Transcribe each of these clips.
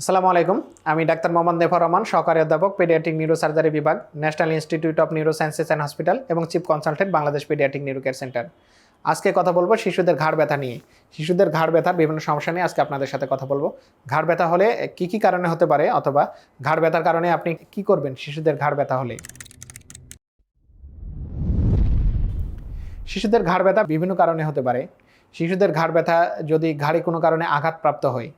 আসসালামু আলাইকুম। আমি ডাক্তার মোহাম্মদ নেফর রহমান, সহকারী অধ্যাপক, পেডিয়াট্রিক নিউরোসার্জারি বিভাগ, national institute of neurosciences and hospital এবং chief consultant, Bangladesh pediatric neuro care center. আজকে কথা বলব শিশুদের ঘাড় ব্যথা নিয়ে। শিশুদের ঘাড় ব্যথার বিভিন্ন সমস্যা নিয়ে আজকে আপনাদের সাথে কথা বলব। ঘাড় ব্যথা হলে কি কি কারণে হতে পারে অথবা ঘাড় ব্যথার কারণে আপনি কি করবেন শিশুদের ঘাড় ব্যথা হলে? শিশুদের ঘাড় ব্যথা বিভিন্ন কারণে হতে পারে। শিশুদের ঘাড় ব্যথা যদি ঘাড়ে কোনো কারণে আঘাতপ্রাপ্ত হয়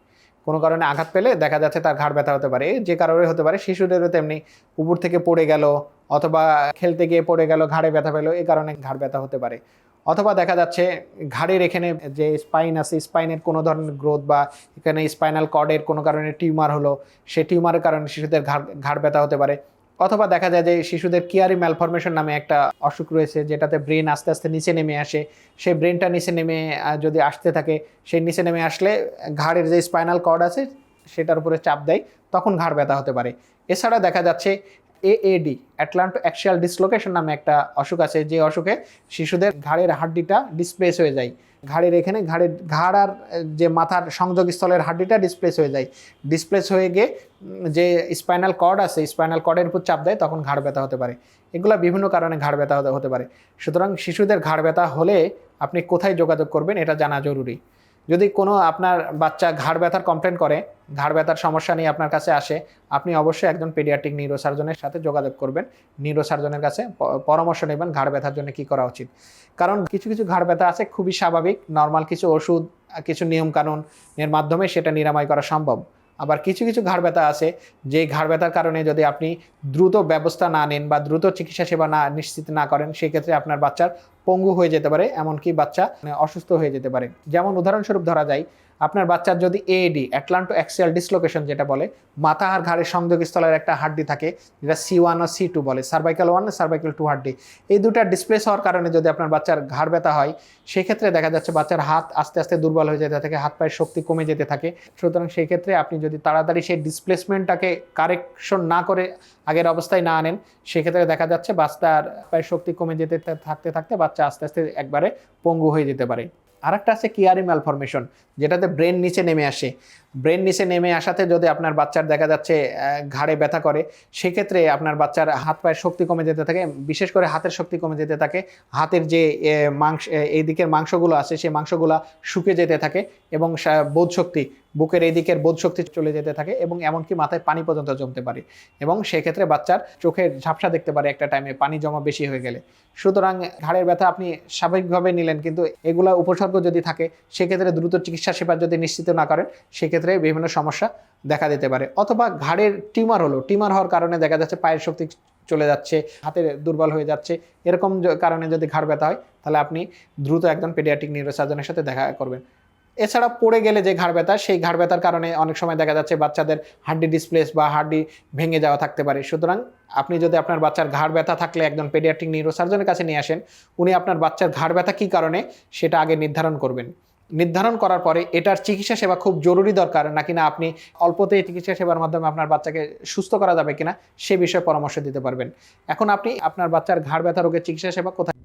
কোনো কারণে আঘাত পেলে দেখা যাচ্ছে তার ঘাড় ব্যথা হতে পারে। যে কারণে হতে পারে, শিশুদেরও তেমনি উপর থেকে পড়ে গেল অথবা খেলতে গিয়ে পড়ে গেল, ঘাড়ে ব্যথা পেল, এ কারণে ঘাড় ব্যথা হতে পারে। অথবা দেখা যাচ্ছে ঘাড়ের এখানে যে স্পাইন আছে স্পাইনের কোনো ধরনের গ্রোথ বা এখানে স্পাইনাল কর্ডের কোনো কারণে টিউমার হলো, সে টিউমারের কারণে শিশুদের ঘাড় ঘাড় ব্যথা হতে পারে। অথবা দেখা যায় যে শিশুদের কিয়ারি ম্যালফরমেশন নামে একটা অসুখ রয়েছে, যেটাতে ব্রেন আস্তে আস্তে নিচে নেমে আসে। সেই ব্রেনটা নিচে নেমে যদি আসতে থাকে, সেই নিচে নেমে আসলে ঘাড়ের যে স্পাইনাল কর্ড আছে, সেটার উপরে চাপ দেয়, তখন ঘাড় ব্যথা হতে পারে। এছাড়া দেখা যাচ্ছে এএডি অ্যাটলান্টো অ্যাক্সিয়াল ডিসলোকেশন নামে একটা অসুখ আছে। যে অসুখে শিশুদের ঘাড়ের হাড্ডিটা ডিসপ্লেস হয়ে যায়। ঘাড়ের এখানে ঘাড়ের ঘাড় আর যে মাথার সংযোগস্থলের হাড্ডিটা ডিসপ্লেস হয়ে যায়। ডিসপ্লেস হয়ে গিয়ে যে স্পাইনাল কর্ড আছে স্পাইনাল কর্ডের উপর চাপ দেয়, তখন ঘাড় ব্যথা হতে পারে। এগুলো বিভিন্ন কারণে ঘাড় ব্যথা হতে- হতে পারে। সুতরাং শিশুদের ঘাড় ব্যথা হলে আপনি কোথায় যোগাযোগ করবেন, এটা জানা জরুরি। যদি কোনো আপনার বাচ্চা ঘাড় ব্যথার কমপ্লেন করে, ঘাড় ব্যথার সমস্যা নিয়ে আপনার কাছে আসে, আপনি অবশ্যই একজন পেডিয়াট্রিক নিউরোসার্জনের সাথে যোগাযোগ করবেন। নিউরোসার্জনের কাছে পরামর্শ নেবেন ঘাড় ব্যথার জন্য কি করা উচিত। কারণ কিছু কিছু ঘাড় ব্যথা আছে খুবই স্বাভাবিক নর্মাল কিছু ওষুধ, কিছু নিয়মকানুন এর মাধ্যমে সেটা নিরাময় করা সম্ভব। আবার কিছু কিছু ঘাড় ব্যথা আছে। যে ঘাড় ব্যথার কারণে যদি আপনি দ্রুত ব্যবস্থা না নেন বা দ্রুত চিকিৎসা সেবা না নিশ্চিত না করেন, সেক্ষেত্রে আপনার বাচ্চার পঙ্গু হয়ে যেতে পারে, এমনকি বাচ্চা মানে অসুস্থ হয়ে যেতে পারে। যেমন উদাহরণস্বরূপ ধরা যায় আপনার বাচ্চার যদি এএডি অ্যাটলান্টো অ্যাক্সিয়াল ডিসলোকেশন যেটা বলে, মাথা আর ঘাড়ের সংযোগস্থলের একটা হাড্ডি থাকে, যেটা সি ওয়ান ও সি টু বলে সার্ভাইকাল ওয়ান আর সার্ভাইকাল টু হাড্ডি। এই দুটা ডিসপ্লেস হওয়ার কারণে যদি আপনার বাচ্চার ঘাড় ব্যথা হয়, সেক্ষেত্রে দেখা যাচ্ছে বাচ্চার হাত আস্তে আস্তে দুর্বল হয়ে যেতে থাকে, হাত পায়ের শক্তি কমে যেতে থাকে। সুতরাং সেই ক্ষেত্রে আপনি যদি তাড়াতাড়ি সেই ডিসপ্লেসমেন্টটাকে কারেকশন না করে আগের অবস্থায় না আনেন, সেক্ষেত্রে দেখা যাচ্ছে বাচ্চার পায়ের শক্তি কমে যেতে থাকতে থাকতে বাচ্চা আস্তে আস্তে একবারে পঙ্গু হয়ে যেতে পারে। আরেকটা আছে কিয়ারি ম্যালফরমেশন যেটাতে ব্রেন নিচে নেমে আসে। ব্রেন নিচে নেমে আসাতে যদি আপনার বাচ্চার দেখা যাচ্ছে ঘাড়ে ব্যথা করে, সেক্ষেত্রে আপনার বাচ্চার হাত পায়ের শক্তি কমে যেতে থাকে। বিশেষ করে হাতের শক্তি কমে যেতে থাকে। হাতের যে মাংস এই দিকের মাংসগুলো আছে, সেই মাংসগুলো শুকে যেতে থাকে এবং বোধ শক্তি, বুকের এই দিকের বোধ শক্তি চলে যেতে থাকে এবং এমনকি মাথায় পানি পর্যন্ত জমতে পারে। এবং সেক্ষেত্রে বাচ্চার চোখের ঝাপসা দেখতে পারে একটা টাইমে পানি জমা বেশি হয়ে গেলে। সুতরাং ঘাড়ের ব্যথা আপনি স্বাভাবিকভাবে নিলেন, কিন্তু এগুলা উপসর্গ যদি থাকে, সেক্ষেত্রে দ্রুত চিকিৎসা সেবা যদি নিশ্চিত না করেন, সেক্ষেত্রে বিভিন্ন সমস্যা দেখা দিতে পারে। অথবা ঘাড়ের টিউমার হলো, টিউমার হওয়ার কারণে দেখা যাচ্ছে পায়ের শক্তি চলে যাচ্ছে, হাতের দুর্বল হয়ে যাচ্ছে। এরকম কারণে যদি ঘাড় ব্যথা হয়, তাহলে আপনি দ্রুত একজন পেডিয়াট্রিক নিউরোসার্জনের সাথে দেখা করবেন। এছাড়া পড়ে গেলে যে ঘাড় ব্যথা, সেই ঘাড় ব্যথার কারণে অনেক সময় দেখা যাচ্ছে বাচ্চাদের হাড্ডি ডিসপ্লেস বা হাড্ডি ভেঙে যাওয়া থাকতে পারে। সুতরাং আপনি যদি আপনার বাচ্চার ঘাড় ব্যথা থাকলে একজন পেডিয়াট্রিক নিউরোসার্জনের কাছে নিয়ে আসেন, উনি আপনার বাচ্চার ঘাড় ব্যথা কী কারণে, সেটা আগে নির্ধারণ করবেন। নির্ধারণ করার পরে এটার চিকিৎসা সেবা খুব জরুরি দরকার, নাকি না আপনি অল্পতে চিকিৎসা সেবার মাধ্যমে আপনার বাচ্চাকে সুস্থ করা যাবে কিনা সে বিষয়ে পরামর্শ দিতে পারবেন। এখন আপনি আপনার বাচ্চার ঘাড় ব্যথা রোগের চিকিৎসা সেবা কোথায়?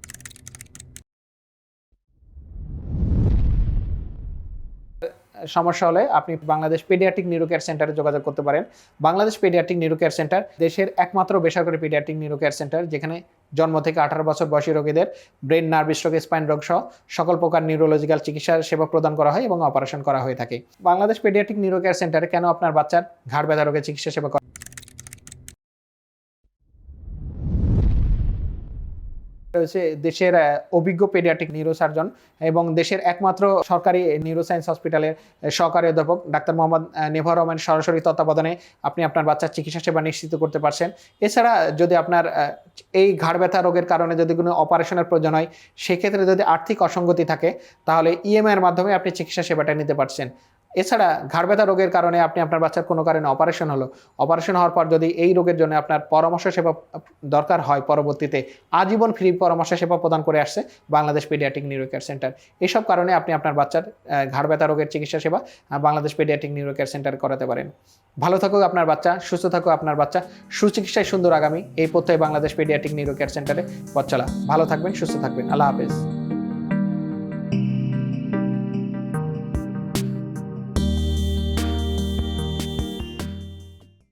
সমস্যা হলে আপনি বাংলাদেশ পেডিয়াট্রিক নিউরো কেয়ার সেন্টারে যোগাযোগ করতে পারেন। Bangladesh pediatric neuro care center দেশের একমাত্র বেসরকারি পেডিয়াট্রিক নিউরো কেয়ার সেন্টার যেখানে জন্ম থেকে আঠারো বছর বয়সী রোগীদের ব্রেন, নার্ভ স্ট্রোক, স্পাইন রোগ সহ সকল প্রকার নিউরোলজিক্যাল চিকিৎসার সেবা প্রদান করা হয় এবং অপারেশন করা হয়ে থাকে। বাংলাদেশ পেডিয়াটিক নিউরো কেয়ার সেন্টারে কেন আপনার বাচ্চার ঘাড় ব্যথা রোগের চিকিৎসা সেবা রয়েছে দেশের অভিজ্ঞ পেডিয়াট্রিক নিউরোসার্জন এবং দেশের একমাত্র সরকারি নিউরোসায়েন্স হসপিটালের সহকারী অধ্যাপক ডাক্তার মোহাম্মদ নেভার রহমান সরাসরি তত্ত্বাবধানে আপনি আপনার বাচ্চার চিকিৎসা সেবা নিশ্চিত করতে পারছেন। এছাড়া যদি আপনার এই ঘাড় ব্যথা রোগের কারণে যদি কোনো অপারেশনের প্রয়োজন হয়, সেক্ষেত্রে যদি আর্থিক অসঙ্গতি থাকে, তাহলে ইএমআই এর মাধ্যমে আপনি চিকিৎসা সেবাটা নিতে পারছেন। এছাড়া ঘাড় ব্যথা রোগের কারণে আপনি আপনার বাচ্চার কোনো কারণে অপারেশন হলো। অপারেশন হওয়ার পর যদি এই রোগের জন্য আপনার পরামর্শ সেবা দরকার হয় পরবর্তীতে, আজীবন ফ্রি পরামর্শ সেবা প্রদান করে আসছে Bangladesh pediatric neuro care center এইসব কারণে আপনি আপনার বাচ্চার ঘাড় ব্যথা রোগের চিকিৎসা সেবা Bangladesh pediatric neuro care center করাতে পারেন। ভালো থাকুক আপনার বাচ্চা, সুস্থ থাকুক আপনার বাচ্চা, সুচিকিৎসায় সুন্দর আগামী। এই পথে বাংলাদেশ পেডিয়াট্রিক নিউরো কেয়ার সেন্টারে পথ চলা। ভালো থাকবেন, সুস্থ থাকবেন। আল্লাহ হাফেজ।